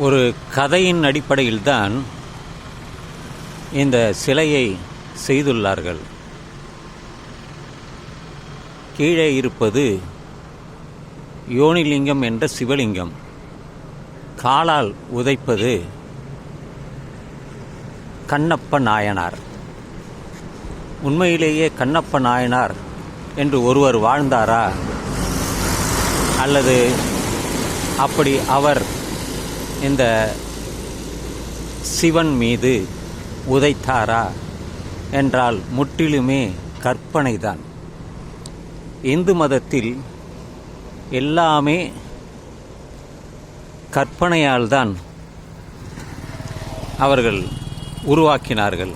ஒரு கதையின் அடிப்படையில்தான் இந்த சிலையை செய்துள்ளார்கள். கீழே இருப்பது யோனிலிங்கம் என்ற சிவலிங்கம். காலால் உதைப்பது கண்ணப்ப நாயனார். உண்மையிலேயே கண்ணப்ப நாயனார் என்று ஒருவர் வாழ்ந்தாரா? அல்லது அப்படி அவர் இந்த சிவன் மீது உதைத்தாரா என்றால் முற்றிலுமே கற்பனைதான். இந்து மதத்தில் எல்லாமே கற்பனையால்தான் அவர்கள் உருவாக்கினார்கள்.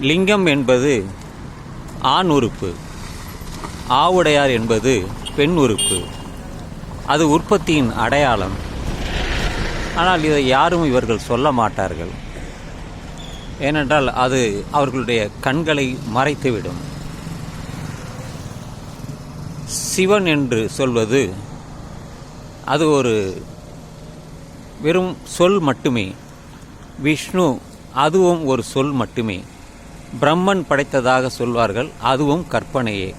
லிங்கம் என்பது ஆண் உறுப்பு ஆவுடையார் என்பது பெண் உறுப்பு. அது உற்பத்தியின் அடையாளம். ஆனால் இதை யாரும் இவர்கள் சொல்ல மாட்டார்கள். ஏனென்றால் அது அவர்களுடைய கண்களை மறைத்துவிடும். சிவன் என்று சொல்வது அது ஒரு வெறும் சொல் மட்டுமே. விஷ்ணு அதுவும் ஒரு சொல் மட்டுமே. பிரம்மன் படைத்ததாக சொல்வார்கள் அதுவும் கற்பனையே.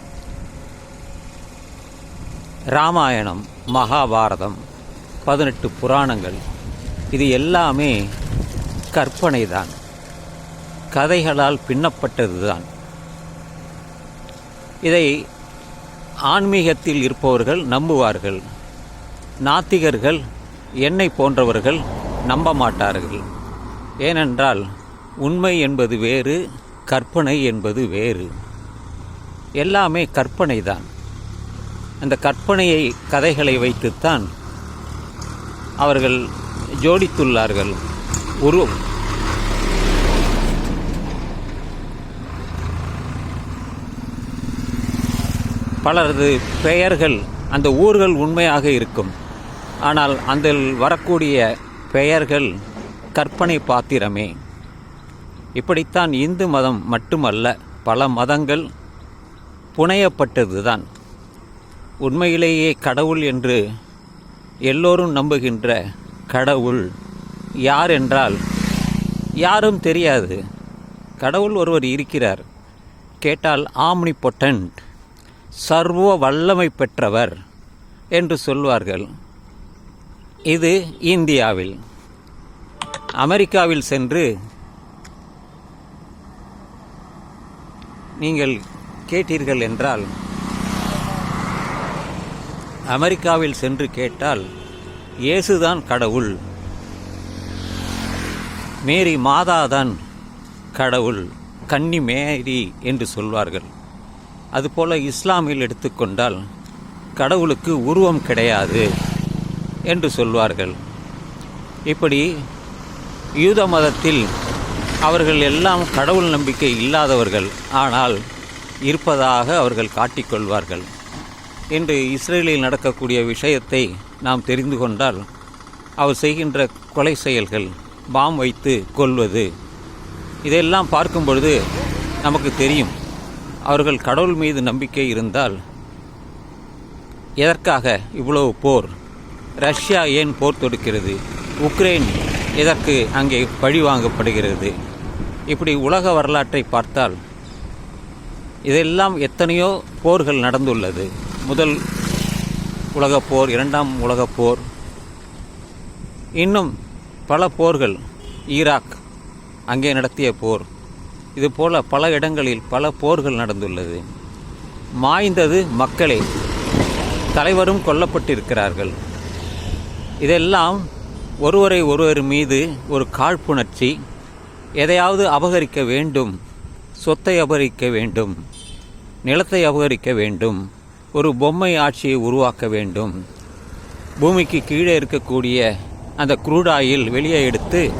ராமாயணம். மகாபாரதம் பதினெட்டு புராணங்கள் இது எல்லாமே கற்பனை தான் கதைகளால் பின்னப்பட்டது தான் இதை ஆன்மீகத்தில் இருப்பவர்கள் நம்புவார்கள். நாத்திகர்கள் என்னை போன்றவர்கள் நம்ப மாட்டார்கள் ஏனென்றால் உண்மை என்பது வேறு கற்பனை என்பது வேறு. எல்லாமே கற்பனை தான் அந்த கற்பனையை கதைகளை வைத்துத்தான் அவர்கள் ஜோடித்துள்ளார்கள். உரு பலரது பெயர்கள் அந்த ஊர்கள் உண்மையாக இருக்கும். ஆனால் அந்த வரக்கூடிய பெயர்கள் கற்பனை பாத்திரமே. இப்படித்தான் இந்து மதம் மட்டுமல்ல பல மதங்கள் புனையப்பட்டதுதான். உண்மையிலேயே கடவுள் என்று எல்லோரும் நம்புகின்ற கடவுள் யார் என்றால் யாரும் தெரியாது. கடவுள் ஒருவர் இருக்கிறார். கேட்டால் ஆம்னி பொட்டன்ட் சர்வ வல்லமை பெற்றவர் என்று சொல்வார்கள். இது இந்தியாவில். அமெரிக்காவில் சென்று நீங்கள் கேட்டீர்கள் என்றால் அமெரிக்காவில் சென்று கேட்டால் இயேசுதான் கடவுள். மேரி மாதாதான் கடவுள். கன்னி மேரி என்று சொல்வார்கள். அதுபோல் இஸ்லாமில் எடுத்துக்கொண்டால் கடவுளுக்கு உருவம் கிடையாது என்று சொல்வார்கள். இப்படி யூத மதத்தில் அவர்கள் எல்லாம் கடவுள் நம்பிக்கை இல்லாதவர்கள் ஆனால் இருப்பதாக அவர்கள் காட்டிக்கொள்வார்கள் இன்று இஸ்ரேலில் நடக்கக்கூடிய விஷயத்தை நாம் தெரிந்து கொண்டால் அவர் செய்கின்ற கொலை செயல்கள் பாம் வைத்து கொள்வது இதெல்லாம் பார்க்கும் பொழுது நமக்கு தெரியும். அவர்கள் கடவுள் மீது நம்பிக்கை இருந்தால் எதற்காக இவ்வளவு போர்? ரஷ்யா ஏன் போர் தொடுக்கிறது? உக்ரைன் எதற்கு அங்கே பழி வாங்கப்படுகிறது? இப்படி உலக வரலாற்றை பார்த்தால் இதெல்லாம் எத்தனையோ போர்கள் நடந்துள்ளது. முதல் உலகப் போர் இரண்டாம் உலகப் போர். இன்னும் பல போர்கள் ஈராக் அங்கே நடத்திய போர். இதுபோல பல இடங்களில் பல போர்கள் நடந்துள்ளது. மாய்ந்தது மக்களே தலைவரும் கொல்லப்பட்டிருக்கிறார்கள். இதெல்லாம் ஒருவரை ஒருவர் மீது ஒரு காழ்ப்புணர்ச்சி. எதையாவது அபகரிக்க வேண்டும் சொத்தை அபகரிக்க வேண்டும் நிலத்தை அபகரிக்க வேண்டும். ஒரு பொம்மை ஆட்சியை உருவாக்க வேண்டும். பூமிக்கு கீழே இருக்கக்கூடிய அந்த குரூடாயில் வெளியே எடுத்து